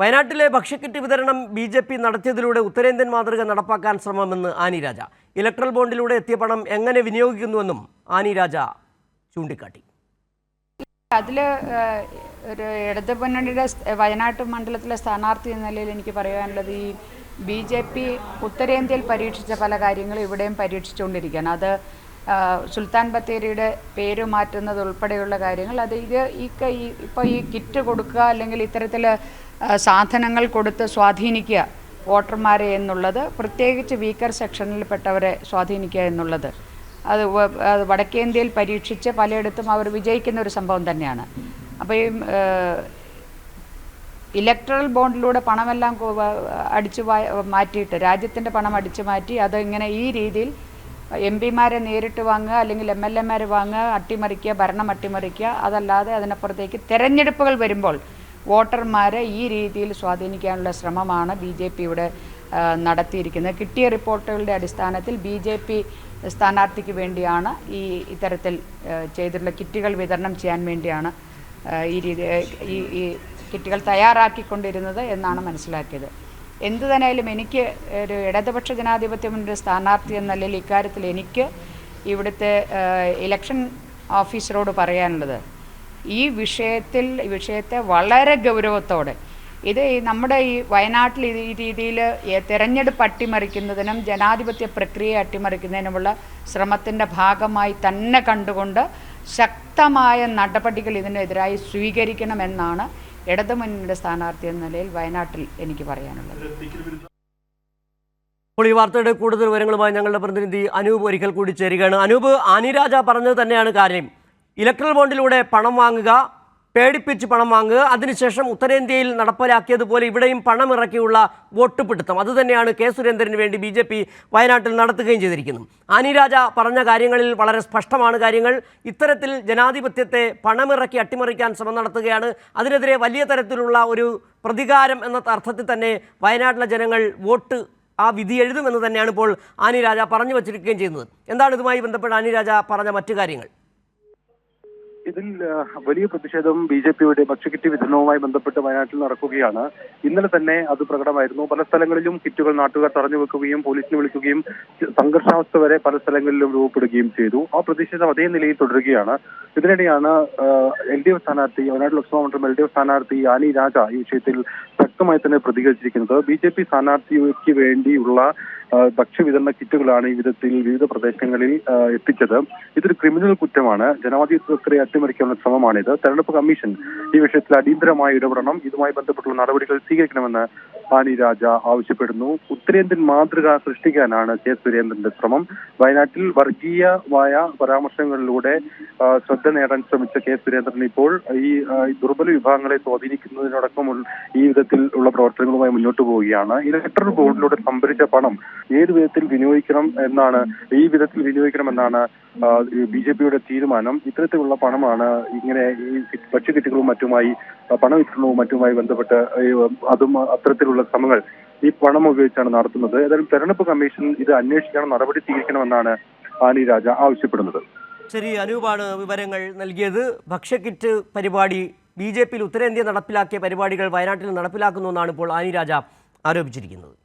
വയനാട്ടിലെ ഭക്ഷ്യക്കിറ്റ് വിതരണം B J P നടത്തിയതിലൂടെ ഉത്തരേന്ത്യൻ മാതൃക നടപ്പാക്കാൻ ശ്രമമെന്ന് ആനി രാജ. ഇലക്ട്രൽ ബോണ്ടിലൂടെ എത്തിയ പണം എങ്ങനെ വിനിയോഗിക്കുന്നുവെന്നും ആനി രാജ ചൂണ്ടിക്കാട്ടി. അതിൽ ഒരു ഇടത് മുന്നണിയുടെ വയനാട്ട് മണ്ഡലത്തിലെ സ്ഥാനാർത്ഥി എന്ന നിലയിൽ എനിക്ക് പറയാനുള്ളത് ഈ ബി ജെ പി ഉത്തരേന്ത്യയിൽ പരീക്ഷിച്ച പല കാര്യങ്ങളും ഇവിടെയും പരീക്ഷിച്ചുകൊണ്ടിരിക്കുകയാണ്. അത് സുൽത്താൻ ബത്തേരിയുടെ പേര് മാറ്റുന്നത് ഉൾപ്പെടെയുള്ള കാര്യങ്ങൾ. അത് ഇത് ഈ ഇപ്പോൾ ഈ കിറ്റ് കൊടുക്കുക അല്ലെങ്കിൽ ഇത്തരത്തിൽ സാധനങ്ങൾ കൊടുത്ത് സ്വാധീനിക്കുക വോട്ടർമാരെ എന്നുള്ളത് പ്രത്യേകിച്ച് വീക്കർ സെക്ഷനിൽപ്പെട്ടവരെ സ്വാധീനിക്കുക എന്നുള്ളത്. അത് അത് വടക്കേന്ത്യയിൽ പരീക്ഷിച്ച് പലയിടത്തും അവർ വിജയിക്കുന്ന ഒരു സംഭവം തന്നെയാണ്. അപ്പോൾ ഈ ഇലക്ട്രൽ ബോണ്ടിലൂടെ പണമെല്ലാം അടിച്ചു മാറ്റിയിട്ട് രാജ്യത്തിന്റെ പണം അടിച്ചു മാറ്റി അത് ഇങ്ങനെ ഈ രീതിയിൽ എം പിമാരെ നേരിട്ട് വാങ്ങുക അല്ലെങ്കിൽ എം എൽ എമാരെ വാങ്ങുക അട്ടിമറിക്കുക ഭരണം അട്ടിമറിക്കുക അതല്ലാതെ അതിനപ്പുറത്തേക്ക് തെരഞ്ഞെടുപ്പുകൾ വരുമ്പോൾ വോട്ടർമാരെ ഈ രീതിയിൽ സ്വാധീനിക്കാനുള്ള ശ്രമമാണ് ബി ജെ പി ഇവിടെ നടത്തിയിരിക്കുന്നത്. കിട്ടിയ റിപ്പോർട്ടുകളുടെ അടിസ്ഥാനത്തിൽ ബി ജെ പി സ്ഥാനാർത്ഥിക്ക് വേണ്ടിയാണ് ഈ ഇത്തരത്തിൽ ചെയ്തിട്ടുള്ള കിറ്റുകൾ വിതരണം ചെയ്യാൻ വേണ്ടിയാണ് ഈ രീതി ഈ ഈ കിറ്റുകൾ തയ്യാറാക്കിക്കൊണ്ടിരുന്നത് എന്നാണ് മനസ്സിലാക്കിയത്. എന്തു തന്നെയായാലും എനിക്ക് ഒരു ഇടതുപക്ഷ ജനാധിപത്യ മുന്നണി സ്ഥാനാർത്ഥി എന്ന നിലയിൽ ഇക്കാര്യത്തിൽ എനിക്ക് ഇവിടുത്തെ ഇലക്ഷൻ ഓഫീസറോട് പറയാനുള്ളത്. ഈ വിഷയത്തിൽ വിഷയത്തെ വളരെ ഗൗരവത്തോടെ ഇത് നമ്മുടെ ഈ വയനാട്ടിൽ ഈ രീതിയിൽ തെരഞ്ഞെടുപ്പ് അട്ടിമറിക്കുന്നതിനും ജനാധിപത്യ പ്രക്രിയ അട്ടിമറിക്കുന്നതിനുമുള്ള ശ്രമത്തിന്റെ ഭാഗമായി തന്നെ കണ്ടുകൊണ്ട് ശക്തമായ നടപടികൾ ഇതിനെതിരായി സ്വീകരിക്കണമെന്നാണ് ഇടതുമുന്നണിയുടെ സ്ഥാനാർത്ഥി എന്ന നിലയിൽ വയനാട്ടിൽ എനിക്ക് പറയാനുള്ളത്. ഇപ്പോൾ ഈ വാർത്തയുടെ കൂടുതൽ വിവരങ്ങളുമായി ഞങ്ങളുടെ പ്രതിനിധി അനൂപ് ഒരിക്കൽ കൂടി ചേരുകയാണ്. അനൂപ് അനിരാജ പറഞ്ഞത് തന്നെയാണ് കാര്യം. ഇലക്ട്രൽ ബോണ്ടിലൂടെ പണം വാങ്ങുക പേടിപ്പിച്ച് പണം വാങ്ങുക. അതിനുശേഷം ഉത്തരേന്ത്യയിൽ നടപ്പിലാക്കിയതുപോലെ ഇവിടെയും പണം ഇറക്കിയുള്ള വോട്ട് പിടുത്തം അതുതന്നെയാണ് കെ സുരേന്ദ്രന് വേണ്ടി ബി ജെ പി വയനാട്ടിൽ നടത്തുകയും ചെയ്തിരിക്കുന്നു. ആനിരാജ പറഞ്ഞ കാര്യങ്ങളിൽ വളരെ സ്പഷ്ടമാണ് കാര്യങ്ങൾ. ഇത്തരത്തിൽ ജനാധിപത്യത്തെ പണമിറക്കി അട്ടിമറിക്കാൻ ശ്രമം നടത്തുകയാണ്. അതിനെതിരെ വലിയ തരത്തിലുള്ള ഒരു പ്രതികാരം എന്ന അർത്ഥത്തിൽ തന്നെ വയനാട്ടിലെ ജനങ്ങൾ വോട്ട് ആ വിധി എഴുതുമെന്ന് തന്നെയാണ് ഇപ്പോൾ ആനിരാജ പറഞ്ഞു വച്ചിരിക്കുകയും ചെയ്യുന്നത്. എന്താണ് ഇതുമായി ബന്ധപ്പെട്ട് ആനിരാജ പറഞ്ഞ മറ്റു കാര്യങ്ങൾ? ഇതിൽ വലിയ പ്രതിഷേധം ബി ജെ പിയുടെ ഭക്ഷ്യക്കിറ്റ് വിതരണവുമായി ബന്ധപ്പെട്ട് വയനാട്ടിൽ നടക്കുകയാണ്. ഇന്നലെ തന്നെ അത് പ്രകടമായിരുന്നു. പല സ്ഥലങ്ങളിലും കിറ്റുകൾ നാട്ടുകാർ തടഞ്ഞു വെക്കുകയും പോലീസിനെ വിളിക്കുകയും സംഘർഷാവസ്ഥ വരെ പല സ്ഥലങ്ങളിലും രൂപപ്പെടുകയും ചെയ്തു. ആ പ്രതിഷേധം അതേ നിലയിൽ തുടരുകയാണ്. ഇതിനിടെയാണ് എൽ ഡി എഫ് സ്ഥാനാർത്ഥി വയനാട് ലോക്സഭാ മണ്ഡലം എൽ ഡി എഫ് സ്ഥാനാർത്ഥി ആനി രാജ ഈ വിഷയത്തിൽ ശക്തമായി തന്നെ പ്രതികരിച്ചിരിക്കുന്നത്. ബി ജെ പി സ്ഥാനാർത്ഥിക്ക് വേണ്ടിയുള്ള ഭക്ഷ്യവിതരണ കിറ്റുകളാണ് ഈ വിധത്തിൽ വിവിധ പ്രദേശങ്ങളിൽ എത്തിച്ചത്. ഇതൊരു ക്രിമിനൽ കുറ്റമാണ്. ജനാധിപത്യ പ്രക്രിയ അട്ടിമറിക്കാനുള്ള ശ്രമമാണിത്. തെരഞ്ഞെടുപ്പ് കമ്മീഷൻ ഈ വിഷയത്തിൽ അടിയന്തരമായി ഇടപെടണം. ഇതുമായി ബന്ധപ്പെട്ടുള്ള നടപടികൾ സ്വീകരിക്കണമെന്ന് ആനി രാജ ആവശ്യപ്പെടുന്നു. ഉത്തരേന്ത്യൻ മാതൃക സൃഷ്ടിക്കാനാണ് കെ സുരേന്ദ്രന്റെ ശ്രമം. വയനാട്ടിൽ വർഗീയമായ പരാമർശങ്ങളിലൂടെ ശ്രദ്ധ നേടാൻ ശ്രമിച്ച കെ സുരേന്ദ്രൻ ഇപ്പോൾ ഈ ദുർബല വിഭാഗങ്ങളെ സ്വാധീനിക്കുന്നതിനോടൊപ്പം ഈ വിധത്തിൽ ഉള്ള പ്രവർത്തനങ്ങളുമായി മുന്നോട്ട് പോവുകയാണ്. ഇലക്ട്രൽ ബോർഡിലൂടെ സംഭരിച്ച പണം ഏത് വിധത്തിൽ വിനിയോഗിക്കണം എന്നാണ് ഈ വിധത്തിൽ വിനിയോഗിക്കണമെന്നാണ് ബി ജെ പിയുടെ തീരുമാനം. ഇത്തരത്തിലുള്ള പണമാണ് ഇങ്ങനെ ഈ ഭക്ഷ്യക്കിറ്റുകളും മറ്റുമായി പണവിതരണവും മറ്റുമായി ബന്ധപ്പെട്ട് അതും അത്തരത്തിലുള്ള ശ്രമങ്ങൾ ഈ പണം ഉപയോഗിച്ചാണ് നടത്തുന്നത്. ഏതായാലും തെരഞ്ഞെടുപ്പ് കമ്മീഷൻ ഇത് അന്വേഷിക്കണം നടപടി സ്വീകരിക്കണമെന്നാണ് ആനി രാജ ആവശ്യപ്പെടുന്നത്. ശരി അനൂപാണ് വിവരങ്ങൾ നൽകിയത്. ഭക്ഷ്യക്കിറ്റ് പരിപാടി ബി ജെ പിയിൽ ഉത്തരേന്ത്യ നടപ്പിലാക്കിയ പരിപാടികൾ വയനാട്ടിൽ നടപ്പിലാക്കുന്നു എന്നാണ് ഇപ്പോൾ ആനി രാജ ആരോപിച്ചിരിക്കുന്നത്.